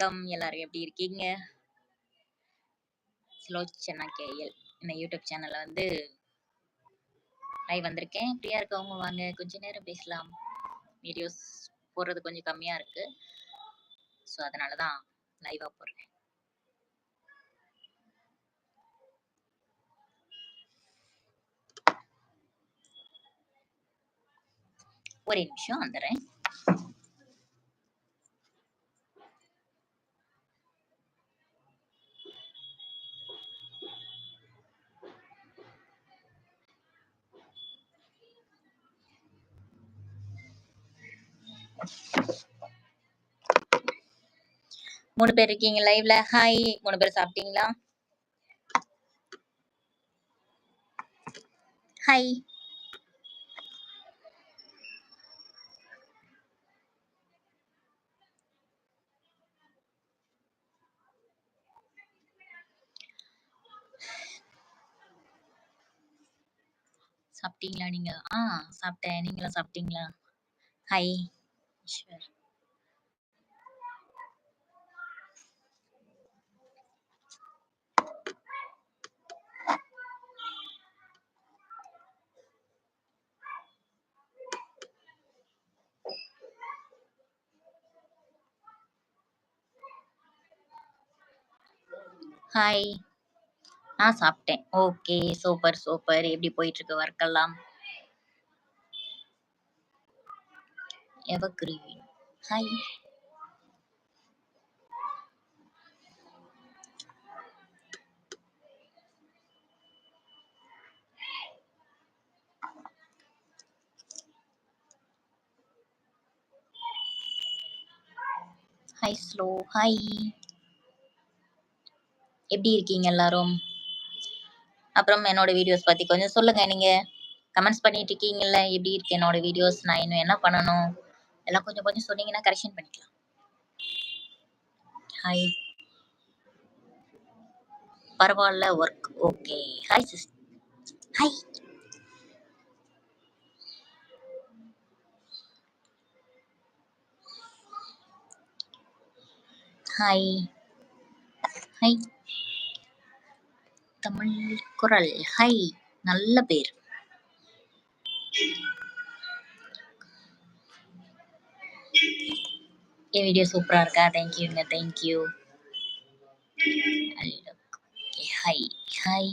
வணக்கம். எல்லாரும் எப்படி இருக்கீங்க? ஸ்லோச்சனா கேஎல். இந்த யூடியூப் சேனல்ல வந்து லைவ் வந்திருக்கேன். ஃப்ரீயா இருக்கவங்க வாங்க. கொஞ்ச நேரம் பேசலாம். வீடியோஸ் போடுறது கொஞ்சம் கம்மியா இருக்கு. ஸோ அதனால தான் லைவா போடுறேன். ஒரே நிமிஷம் வந்துடுறேன். மூணு பேர் இருக்கீங்க லைவ்ல ஹாய் மூணு பேர் சாப்பிட்டீங்களா? ஹாய் சாப்பிட்டீங்களா நீங்க? ஆ சாப்பிட்டேன். நீங்களும் சாப்பிட்டீங்களா? ஹாய் ஈஸ்வர் ஹாய் நான் சாப்பிட்டேன். ஓகே சூப்பர் சூப்பர் எப்படி போயிட்டு இருக்கு ஒர்க் எல்லாம்? Evergreen. Hi hi slow hi எப்படி இருக்கீங்க எல்லாரும்? அப்புறம் என்னோட வீடியோஸ் பத்தி கொஞ்சம் சொல்லுங்க நீங்க. கமெண்ட்ஸ் பண்ணிட்டு இருக்கீங்கல்ல எப்படி இருக்கு என்னோட வீடியோஸ் நான் இன்னும் என்ன பண்ணணும்? எல்லாம் கொஞ்சம் கொஞ்சம் சொன்னீங்கன்னா கரெக்ஷன் பண்ணிக்கலாம். ஹாய் பரவாயில்ல work okay hi sis hi hi hi Tamil குரல். ஹாய் நல்ல பேர். என் வீடியோ சூப்பரா இருக்கா தேங்க்யூங்க தேங்க்யூ ஹாய் ஹாய்